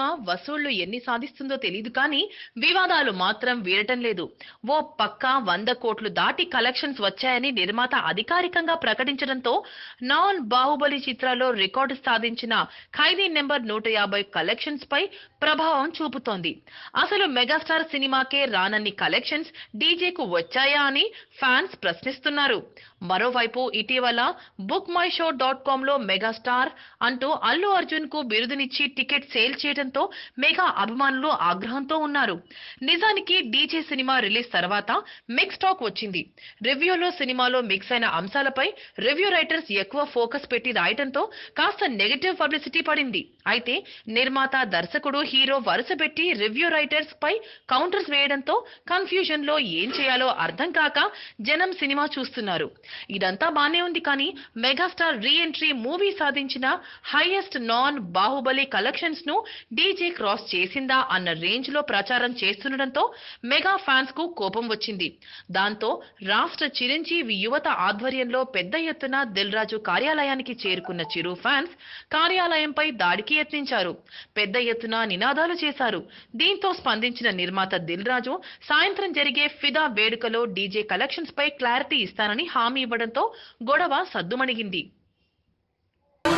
Cinema వసూళ్ళు ఎన్ని సాధిస్తుందో తెలియదు కానీ వివాదాలు మాత్రం వీడటం లేదు. ఓ పక్క వంద కోట్లు దాటి కలెక్షన్స్ వచ్చాయని నిర్మాత అధికారికంగా ప్రకటించడంతో నాన్ బాహుబలి చిత్రాల్లో రికార్డు సాధించిన ఖైదీ నెంబర్ నూట యాభై కలెక్షన్స్ పై ప్రభావం చూపుతోంది. అసలు మెగాస్టార్ సినిమాకే రానన్ని కలెక్షన్స్ డీజేకు వచ్చాయా అని ఫ్యాన్స్ ప్రశ్నిస్తున్నారు. మరోవైపు ఇటీవల బుక్ మై షో డాట్ కామ్లో మెగాస్టార్ అంటూ అల్లు అర్జున్కు బిరుదునిచ్చి టికెట్ సేల్ చేయడం చేయడంతో మెగా అభిమానులు ఆగ్రహంతో ఉన్నారు. నిజానికి డీజే సినిమా రిలీజ్ తర్వాత మిక్స్ టాక్ వచ్చింది. రివ్యూలో సినిమాలో మిక్స్ అయిన అంశాలపై రివ్యూ రైటర్స్ ఎక్కువ ఫోకస్ పెట్టి రాయటంతో కాస్త నెగటివ్ పబ్లిసిటీ పడింది. అయితే నిర్మాత దర్శకుడు హీరో వరుస పెట్టి రివ్యూ రైటర్స్ పై కౌంటర్స్ వేయడంతో కన్ఫ్యూజన్లో ఏం చేయాలో అర్థం కాక జనం సినిమా చూస్తున్నారు. ఇదంతా బానే ఉంది కానీ మెగాస్టార్ రీ ఎంట్రీ మూవీ సాధించిన హైయెస్ట్ నాన్ బాహుబలి కలెక్షన్స్ను డీజే క్రాస్ చేసిందా అన్న రేంజ్లో ప్రచారం చేస్తుండటంతో మెగా ఫ్యాన్స్కు కోపం వచ్చింది. దాంతో రాష్ట్ర చిరంజీవి యువత ఆధ్వర్యంలో పెద్ద ఎత్తున దిల్ రాజు కార్యాలయానికి చేరుకున్న చిరు ఫ్యాన్స్ కార్యాలయంపై దాడికి యత్నించారు. పెద్ద ఎత్తున నినాదాలు చేశారు. దీంతో స్పందించిన నిర్మాత దిల్ రాజు సాయంత్రం జరిగే ఫిదా వేడుకలో డీజే కలెక్షన్స్ పై క్లారిటీ ఇస్తానని హామీ ఇవ్వడంతో గొడవ సద్దుమణిగింది.